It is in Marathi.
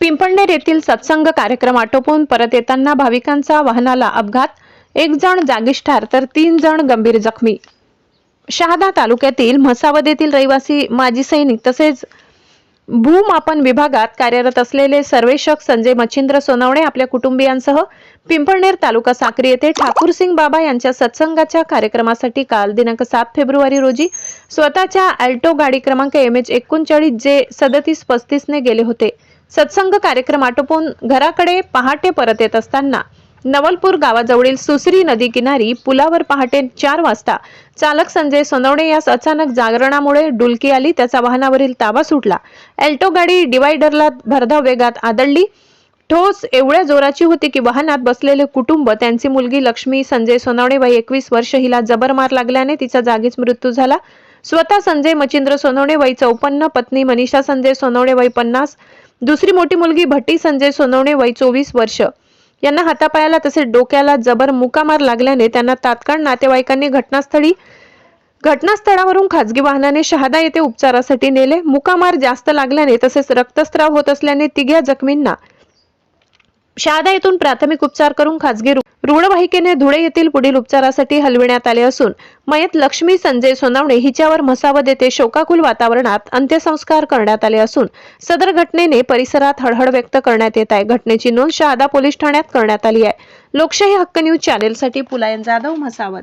पिंपळनेर येथील सत्संग कार्यक्रम आटोपून परत येताना भाविकांचा वाहनाला अपघात. एक जण जागीच ठार तर तीन जण गंभीर जखमी. शहादा तालुक्यातील म्हसावद येथील रहिवासी माजी सैनिक तसेच भूमापन विभागात कार्यरत असलेले सर्वेक्षक संजय मच्छिंद्र सोनवणे आपल्या कुटुंबियांसह पिंपळनेर तालुका साक्री येथे ठाकूरसिंग बाबा यांच्या सत्संगाच्या कार्यक्रमासाठी काल दिनांक सात फेब्रुवारी रोजी स्वतःच्या अल्टो गाडी क्रमांक एम एच एकोणचाळीस जे सदतीस पस्तीसने गेले होते. सत्संग कार्यक्रम आटोपून घराकडे पहाटे परत येत असताना नवलपूर गावाजवळील सुसरी नदी किनारी पुलावर पहाटे चार वाजता चालक संजय सोनवणे यास अचानक जागरणामुळे डुलकी आली. त्याचा वाहनावरील ताबा सुटला. एल्टो गाडी डिवायडरला भरधाव वेगात आदळली. ठोस एवढ्या जोराची होती की वाहनात बसलेले कुटुंब त्यांची मुलगी लक्ष्मी संजय सोनवणे वय एकवीस वर्ष हिला जबर मार लागल्याने तिचा जागीच मृत्यू झाला. स्वतः संजय मचिंद्र सोनवणे वय चौपन्न पत्नी मनीषा संजय सोनवणे वय पन्नास दुसरी मोठी मुलगी भट्टी संजय सोनवणे वय चोवीस वर्ष. यांना हातापायाला तसेच डोक्याला जबर मुकामार लागल्याने त्यांना तात्काळ नातेवाईकांनी घटनास्थळी घटनास्थळावरून खाजगी वाहनाने शहादा येथे उपचारासाठी नेले. मुकामार जास्त लागल्याने तसेच रक्तस्राव होत असल्याने तिघ्या जखमींना शहादा येथून प्राथमिक उपचार करून खाजगी रुग्णवाहिकेने धुळे येथील पुढील उपचारासाठी हलविण्यात आले असून मयत लक्ष्मी संजय सोनावणे हिच्यावर म्हसावद येथे शोकाकुल वातावरणात अंत्यसंस्कार करण्यात आले असून सदर घटनेने परिसरात हळहळ व्यक्त करण्यात येत आहे. घटनेची नोंद शहादा पोलीस ठाण्यात करण्यात आली आहे. लोकशाही हक्क न्यूज चॅनेलसाठी पुलायन जाधव म्हसावत